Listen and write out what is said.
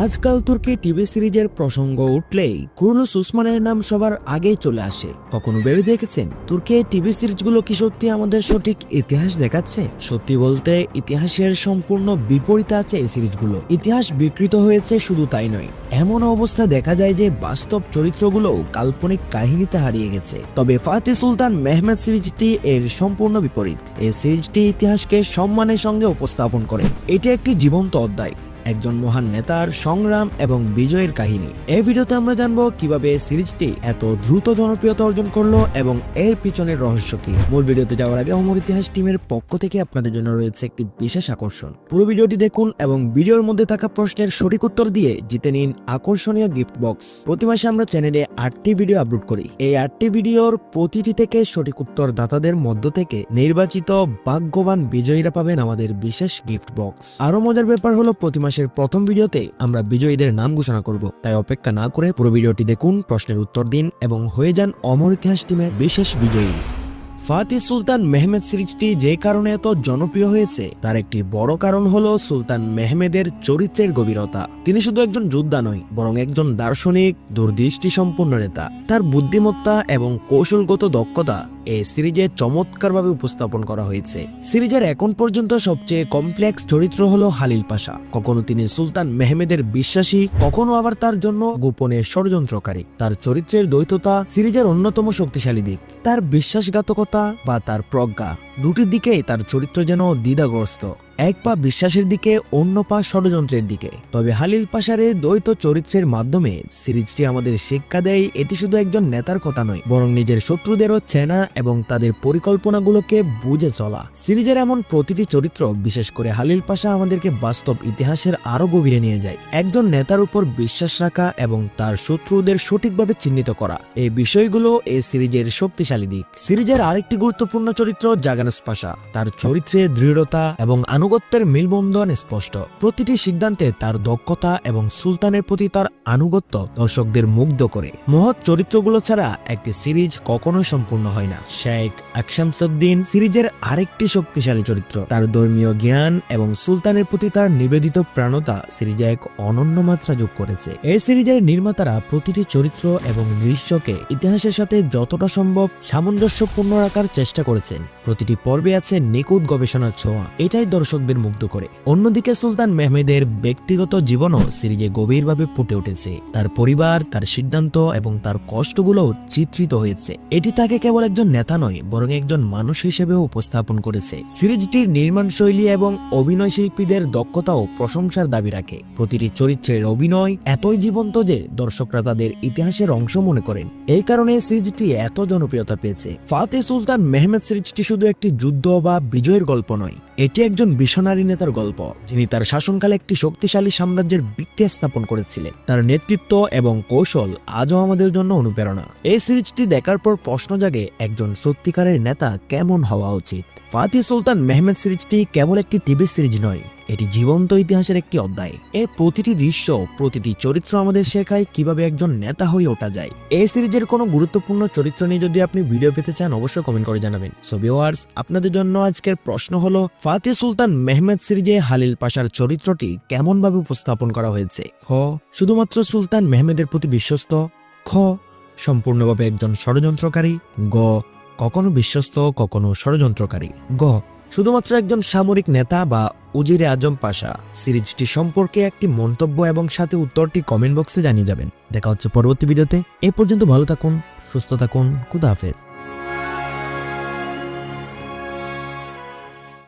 আজকাল তুর্কি টিভি সিরিজের প্রসঙ্গ উঠলেই কুরুলুস উসমানের নাম সবার আগেই চলে আসে। কখনো ভেবে দেখেছেন তুর্কি টিভি সিরিজগুলো কি সত্যি আমাদের সঠিক ইতিহাস দেখাচ্ছে? সত্যি বলতে ইতিহাসের সম্পূর্ণ বিপরীতে আছে এই সিরিজগুলো। ইতিহাস বিকৃত হয়েছে শুধু তাই নয়, এমন অবস্থা দেখা যায় যে বাস্তব চরিত্রগুলো কাল্পনিক কাহিনীতে হারিয়ে গেছে। তবে ফাতে সুলতান মেহমেদ সিরিজটি এর সম্পূর্ণ বিপরীত। এই সিরিজটি ইতিহাসকে সম্মানের সঙ্গে উপস্থাপন করে। এটি একটি জীবন্ত অধ্যায়। একজন মহান নেতার সংগ্রাম এবং বিজয়ের কাহিনী। এই ভিডিওতে আমরা জানব কীভাবে সিরিজটি এত দ্রুত জনপ্রিয়তা অর্জন করল এবং এর পিছনের রহস্য কি। মূল ভিডিওতে যাওয়ার আগে অমর ইতিহাস টিমের পক্ষ থেকে আপনাদের জন্য রয়েছে একটি বিশেষ আকর্ষণ। পুরো ভিডিওটি দেখুন এবং ভিডিওর মধ্যে থাকা প্রশ্নের সঠিক উত্তর দিয়ে জিতে নিন আকর্ষণীয় গিফট বক্স প্রতি মাসে আমরা চ্যানেলে আটটি ভিডিও আপলোড করি। এই আটটি ভিডিওর প্রতিটি থেকে সঠিক উত্তর দাতাদের মধ্য থেকে নির্বাচিত ভাগ্যবান বিজয়ীরা পাবেন আমাদের বিশেষ গিফট বক্স আরও মজার ব্যাপার হলো প্রতি মাসের প্রথম ভিডিওতে আমরা বিজয়ীদের নাম ঘোষণা করব। তাই অপেক্ষা না করে পুরো ভিডিওটি দেখুন, প্রশ্নের উত্তর দিন এবং হয়ে যান অমর ইতিহাস টিমের বিশেষ বিজয়ী। ফাতি সুলতান মেহমেদ সিরিজটি যে কারণে এত জনপ্রিয় হয়েছে, তার একটি বড় কারণ হল সুলতান মেহমেদের চরিত্রের গভীরতা। তিনি শুধু একজন যোদ্ধা নয়, বরং একজন দার্শনিক দূরদৃষ্টি সম্পন্ন নেতা। তার বুদ্ধিমত্তা এবং কৌশলগত দক্ষতা এই সিরিজে চমৎকারভাবে উপস্থাপন করা হয়েছে। সিরিজের এখন পর্যন্ত সবচেয়ে কমপ্লেক্স চরিত্র হল হালিল পাশা। কখনো তিনি সুলতান মেহমেদের বিশ্বাসী, কখনো আবার তার জন্য গোপনে ষড়যন্ত্রকারী। তার চরিত্রের দ্বৈততা সিরিজের অন্যতম শক্তিশালী দিক। তার বিশ্বাসঘাতকতা বা তার প্রজ্ঞা। দুটির দিকেই তার চরিত্র যেন দ্বিধাগ্রস্ত। এক পা বিশ্বাসের দিকে, অন্য পা ষড়যন্ত্রের দিকে। তবে হালিল পাশারে দ্বৈত চরিত্রের মাধ্যমে সিরিজটি আমাদের শিক্ষা দেয়, এটি শুধু একজন নেতার কথা নয়, বরং নিজের শত্রুদেরও চেনা এবং তাদের পরিকল্পনাগুলোকে বুঝে চলা। সিরিজের এমন প্রতিটি চরিত্র, বিশেষ করে হালিল পাশা আমাদেরকে বাস্তব ইতিহাসের আরও গভীরে নিয়ে যায়। একজন নেতার উপর বিশ্বাস রাখা এবং তার শত্রুদের সঠিকভাবে চিহ্নিত করা, এই বিষয়গুলো এই সিরিজের শক্তিশালী দিক। সিরিজের আরেকটি গুরুত্বপূর্ণ চরিত্র জাগানস পাশা তার চরিত্রে দৃঢ়তা এবং আনুগত্যের মিলবন্ধন স্পষ্ট। প্রতিটি সিদ্ধান্তে তার দক্ষতা এবং সুলতানের প্রতি তার আনুগত্য দর্শকদের মুগ্ধ করে। মহৎ চরিত্রগুলো ছাড়া একটি সিরিজ কখনোই সম্পূর্ণ হয় না। শেখ আকশামসুদ্দিন সিরিজের আরেকটি শক্তিশালী চরিত্র। তার ধর্মীয় জ্ঞান এবং সুলতানের প্রতি তার নিবেদিত প্রাণতা সিরিজে এক অনন্য মাত্রা যোগ করেছে। এই সিরিজের নির্মাতারা প্রতিটি চরিত্র এবং দৃশ্যকে ইতিহাসের সাথে যতটা সম্ভব সামঞ্জস্যপূর্ণ রাখার চেষ্টা করেছেন। প্রতিটি পর্বে আছে নিখুঁত গবেষণার ছোঁয়া। এটাই দর্শকদের মুগ্ধ করে। অন্যদিকে সুলতান মেহমেদের ব্যক্তিগত জীবনও সিরিজে গভীরভাবে ফুটে উঠেছে। তার পরিবার, তার সিদ্ধান্ত এবং তার কষ্টগুলো চিত্রিত হয়েছে। এটি তাকে কেবল একজন নেতা নয়, বরং একজন মানুষ হিসেবেও উপস্থাপন করেছে। সিরিজটির নির্মাণ শৈলী এবং অভিনয় শিল্পীদের দক্ষতাও প্রশংসার দাবি রাখে। প্রতিটি চরিত্রের অভিনয় এতই জীবন্ত যে দর্শকরা তাদের ইতিহাসের অংশ মনে করেন। এই কারণে সিরিজটি এত জনপ্রিয়তা পেয়েছে। ফাতে সুলতান মেহমেদ সিরিজটি শুধু একটি যুদ্ধ বা বিজয়ের গল্প নয়। এটি একজন বিশনারী নেতার গল্প, যিনি তার শাসনকালে একটি শক্তিশালী সাম্রাজ্যের ভিত্তি স্থাপন করেছিলেন। তার নেতৃত্ব এবং কৌশল আজও আমাদের জন্য অনুপ্রেরণা। এই সিরিজটি দেখার পর প্রশ্ন জাগে, একজন সত্যিকারের নেতা কেমন হওয়া উচিত? ফাতি সুলতান মেহমেদ সিরিজটি কেবল একটি টিভি সিরিজ নয়। এটি জীবন্ত ইতিহাসের একটি অধ্যায়। এর প্রতিটি দৃশ্য, প্রতিটি চরিত্র আমাদের শেখায় কীভাবে একজন নেতা হয়ে ওঠা যায়। এই সিরিজের কোনো গুরুত্বপূর্ণ চরিত্র নিয়ে যদি আপনি ভিডিও পেতে চান, অবশ্যই কমেন্ট করে জানাবেন। সো ভিউয়ার্স আপনাদের জন্য আজকের প্রশ্ন হলো ফাতে সুলতান মেহমেদ সিরিজে হালিল পাশার চরিত্রটি কেমনভাবে উপস্থাপন করা হয়েছে? হ শুধুমাত্র সুলতান মেহমেদের প্রতি বিশ্বস্ত। খ, সম্পূর্ণভাবে একজন ষড়যন্ত্রকারী। গ, কখনো বিশ্বস্ত, কখনো ষড়যন্ত্রকারী। গ শুধুমাত্র একজন সামরিক নেতা বা উজিরে আজম পাশা, সিরিজটি সম্পর্কে একটি মন্তব্য এবং সাথে উত্তরটি কমেন্ট বক্সে জানিয়ে যাবেন। দেখা হচ্ছে পরবর্তী ভিডিওতে। এ পর্যন্ত ভালো থাকুন, সুস্থ থাকুন, খুদা হাফেজ।